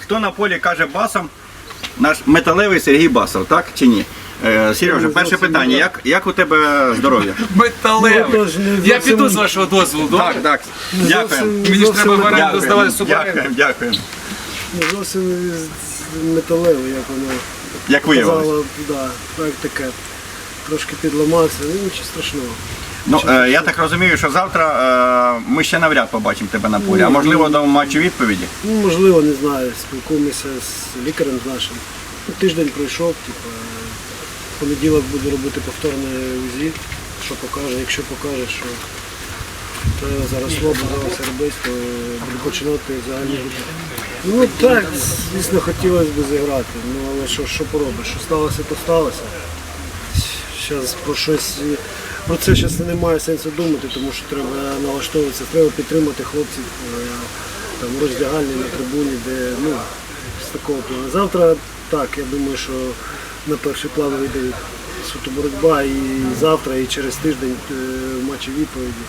Хто на полі каже басом? Наш металевий Сергій Басов, так чи ні? Е, Сережа, перше питання. Як, як у тебе здоров'я? Металевий. Ну, Я піду з вашого дозволу, добре? Так, так. Дякуємо. Мені ж треба в оренду здавати суборенду. Дякуємо, дякуємо. Не зовсім з- як воно Як виявилось. так таке. Трошки підламався, ну нічого страшного. Ну, е, я так розумію, що завтра е, ми ще навряд побачимо тебе на полі, а можливо до матчу відповіді. Ну, можливо, не знаю, спілкуємося з лікарем з нашим. Ну, тиждень пройшов, типу, в понеділок буду робити повторне УЗІ, що покаже, якщо покаже, що то зараз зараз робити, то буду починати групи. Ну так, звісно, хотілося б зіграти, ну але що, що поробиш, що сталося, то сталося. Зараз про щось про це зараз немає сенсу думати, тому що треба налаштовуватися, треба підтримати хлопців е, там роздягальні на трибуні, де ну з такого плану. Завтра так, я думаю, що на перший план вийде суто боротьба і завтра, і через тиждень е, в матчі відповіді.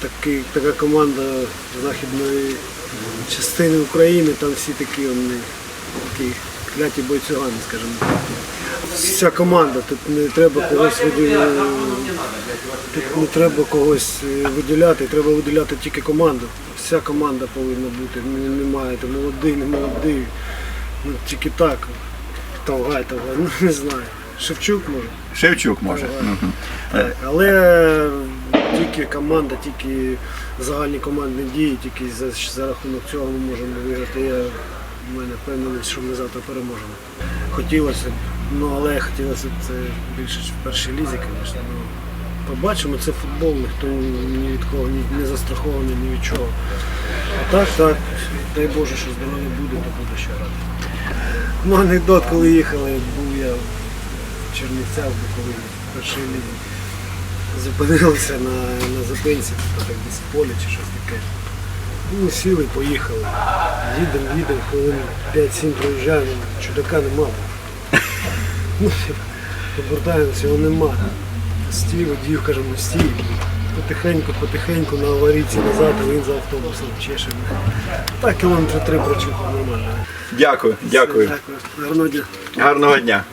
Такий, така команда західної частини України, там всі такі вони, такі кляті бойцюгани, скажімо так. Вся команда, тут не треба когось виділяти, тут не треба когось е, виділяти, треба виділяти тільки команду. Вся команда повинна бути. Немає там молодий, не молодий. Ну, тільки так. Тавгай, Тавгай, ну не знаю. Шевчук може. Шевчук може. Так, але тільки команда, тільки загальні командні дії, тільки за, за рахунок цього ми можемо виграти. Я в мене впевненість, що ми завтра переможемо. Хотілося б, ну але хотілося б це більше в першій лізі, звісно. Ну, побачимо, це футбол, ніхто ні від кого не застрахований, ні від чого. А так, так, дай Боже, що здоров'я буде, то буде ще грати. Ну, анекдот, коли їхали, був я в Чернівцях, Буковині, в першій лізі зупинилися на, на зупинці, типу, так десь полі чи щось таке. Ну, сіли, поїхали. Їдемо, їдемо, хвилин 5-7 проїжджаємо, чудака нема. Ну, повертаємося, його нема. Стій, водію, кажемо, стій. Потихеньку, потихеньку на аварійці назад, а він за автобусом чеше. Так, кілометри три прочухав нормально. Дякую, дякую. Дякую. Гарного дня. Гарного дня.